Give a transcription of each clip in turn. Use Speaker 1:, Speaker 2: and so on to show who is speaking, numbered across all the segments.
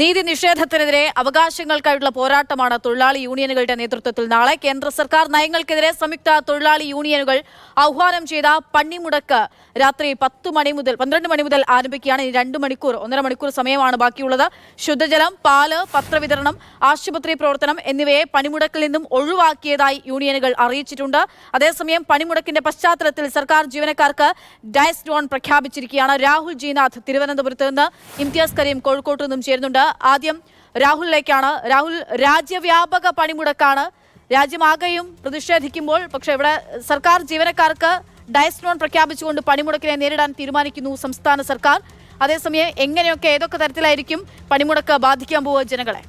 Speaker 1: നീതി നിഷേധത്തിനെതിരെ അവകാശങ്ങൾക്കായിട്ടുള്ള പോരാട്ടമാണ് തൊഴിലാളി യൂണിയനുകളുടെ നേതൃത്വത്തിൽ. നാളെ കേന്ദ്ര സർക്കാർ നയങ്ങൾക്കെതിരെ സംയുക്ത തൊഴിലാളി യൂണിയനുകൾ ആഹ്വാനം ചെയ്ത പണിമുടക്ക് രാത്രി പത്ത് മണി മുതൽ പന്ത്രണ്ട് മണി മുതൽ ആരംഭിക്കുകയാണ്. ഇനി രണ്ട് മണിക്കൂർ ഒന്നര മണിക്കൂർ സമയമാണ് ബാക്കിയുള്ളത്. ശുദ്ധജലം പാൽ പത്രവിതരണം ആശുപത്രി പ്രവർത്തനം എന്നിവയെ പണിമുടക്കിൽ നിന്നും ഒഴിവാക്കിയതായി യൂണിയനുകൾ അറിയിച്ചിട്ടുണ്ട്. അതേസമയം പണിമുടക്കിന്റെ പശ്ചാത്തലത്തിൽ സർക്കാർ ജീവനക്കാർക്ക് ഡയസ് ഡോൺ പ്രഖ്യാപിച്ചിരിക്കുകയാണ്. രാഹുൽ ജീനാഥ് തിരുവനന്തപുരത്ത് നിന്ന് ഇംതിയാസ് കരീം കോഴിക്കോട്ട് നിന്നും ചേരുന്നുണ്ട്. ആദ്യം രാഹുലിലേക്കാണ്. രാഹുൽ രാജ്യവ്യാപക പണിമുടക്കാണ്. രാജ്യമാകെയും പ്രതിഷേധിക്കുമ്പോൾ പക്ഷേ ഇവിടെ സർക്കാർ ജീവനക്കാർക്ക് ഡയസ് ലോൺ പ്രഖ്യാപിച്ചുകൊണ്ട് പണിമുടക്കിനെ നേരിടാൻ തീരുമാനിക്കുന്നു സംസ്ഥാന സർക്കാർ. അതേസമയം എങ്ങനെയൊക്കെ ഏതൊക്കെ തരത്തിലായിരിക്കും പണിമുടക്ക് ബാധിക്കാൻ പോവുക ജനങ്ങളെ?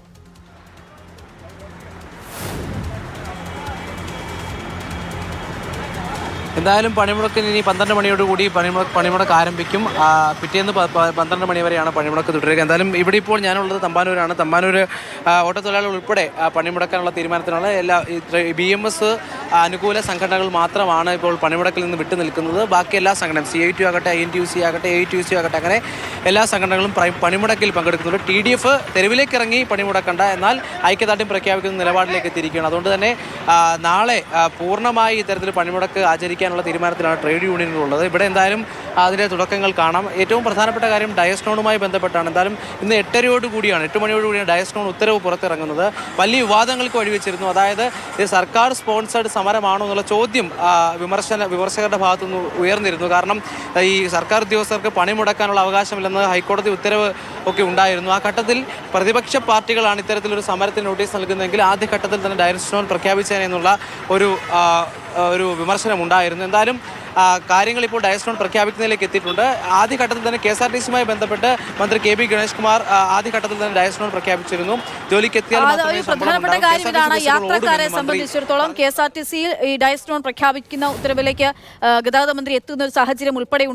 Speaker 2: എന്തായാലും പണിമുടക്കിന് ഇനി പന്ത്രണ്ട് മണിയോടുകൂടി പണിമുടക്ക് പണിമുടക്ക് ആരംഭിക്കും. പിറ്റേന്ന് പന്ത്രണ്ട് മണി വരെയാണ് പണിമുടക്ക് തുടരുക. എന്തായാലും ഇവിടെ ഇപ്പോൾ ഞാനുള്ളത് തമ്പാനൂരാണ്. തമ്പാനൂർ ഓട്ടത്തൊഴിലാളികൾ ഉൾപ്പെടെ പണിമുടക്കാനുള്ള തീരുമാനത്തിനുള്ള എല്ലാ ബി എം എസ് അനുകൂല സംഘടനകൾ മാത്രമാണ് ഇപ്പോൾ പണിമുടക്കിൽ നിന്ന് വിട്ടു നിൽക്കുന്നത്. ബാക്കി എല്ലാ സംഘടനയും സി ഐ ടി ആകട്ടെ I N T U C ആകട്ടെ എ ടി യു സി ആകട്ടെ അങ്ങനെ എല്ലാ സംഘടനകളും പണിമുടക്കിൽ പങ്കെടുക്കുന്നുണ്ട്. ടി ഡി എഫ് തെരുവിലേക്ക് ഇറങ്ങി പണിമുടക്കണ്ട. എന്നാൽ ഐക്യദാർഢ്യം പ്രഖ്യാപിക്കുന്ന നിലപാടിലേക്ക് എത്തിയിരിക്കുകയാണ്. അതുകൊണ്ട് തന്നെ നാളെ പൂർണമായി ഇത്തരത്തിൽ പണിമുടക്ക് ആചരിക്കാനുള്ള തീരുമാനത്തിലാണ് ട്രേഡ് യൂണിയനുകളുള്ളത്. ഇവിടെ എന്തായാലും അതിന്റെ തുടക്കങ്ങൾ കാണാം. ഏറ്റവും പ്രധാനപ്പെട്ട കാര്യം ഡയസ്നോണുമായി ബന്ധപ്പെട്ടാണ്. എന്തായാലും ഇന്ന് എട്ടരയോട് കൂടിയാണ് എട്ട് മണിയോട് കൂടിയാണ് ഡയസ്നോൺ ഉത്തരവ് പുറത്തിറങ്ങുന്നത്. വലിയ വിവാദങ്ങൾക്ക് വഴിവെച്ചിരുന്നു. അതായത് സർക്കാർ സ്പോൺസേഡ് സമരമാണോ എന്നുള്ള ചോദ്യം വിമർശന വിമർശകരുടെ ഭാഗത്തുനിന്ന് ഉയർന്നിരുന്നു. കാരണം ഈ സർക്കാർ ഉദ്യോഗസ്ഥർക്ക് പണിമുടക്കാനുള്ള അവകാശമില്ലെന്ന് ഹൈക്കോടതി ഉത്തരവ് ഒക്കെ ഉണ്ടായിരുന്നു. ആ ഘട്ടത്തിൽ പ്രതിപക്ഷ പാർട്ടികളാണ് ഇത്തരത്തിലൊരു സമരത്തിന് നോട്ടീസ് നൽകുന്നതെങ്കിൽ ആദ്യഘട്ടത്തിൽ തന്നെ ഡയറക്ഷൻ പ്രഖ്യാപിച്ചതിനെന്നുള്ള ഒരു ഒരു വിമർശനം ഉണ്ടായിരുന്നു. എന്തായാലും കാര്യങ്ങൾ ഇപ്പോൾ ഡയസ്ട്രോൺ പ്രഖ്യാപിക്കുന്നതിലേക്ക് എത്തിയിട്ടുണ്ട്. ആദ്യഘട്ടത്തിൽ തന്നെ കെ എസ് ആർ ടി സിയുമായി ബന്ധപ്പെട്ട് മന്ത്രി കെ ബി ഗണേഷ് കുമാർ ആദ്യഘട്ടത്തിൽ തന്നെ ഡയസ്ട്രോൺ പ്രഖ്യാപിച്ചിരുന്നു. ജോലിക്ക് എത്തിയാൽ
Speaker 1: പ്രധാനപ്പെട്ട
Speaker 2: ഉണ്ടാവൂ.
Speaker 1: കാര്യം ഇതാണ്. യാത്രക്കാരെ സംബന്ധിച്ചിടത്തോളം കെ എസ് ആർ ടി സിയിൽ ഈ ഡയസ്ട്രോൺ പ്രഖ്യാപിക്കുന്ന ഉത്തരവിലേക്ക് ഗതാഗത മന്ത്രി എത്തുന്ന ഒരു സാഹചര്യം ഉൾപ്പെടെ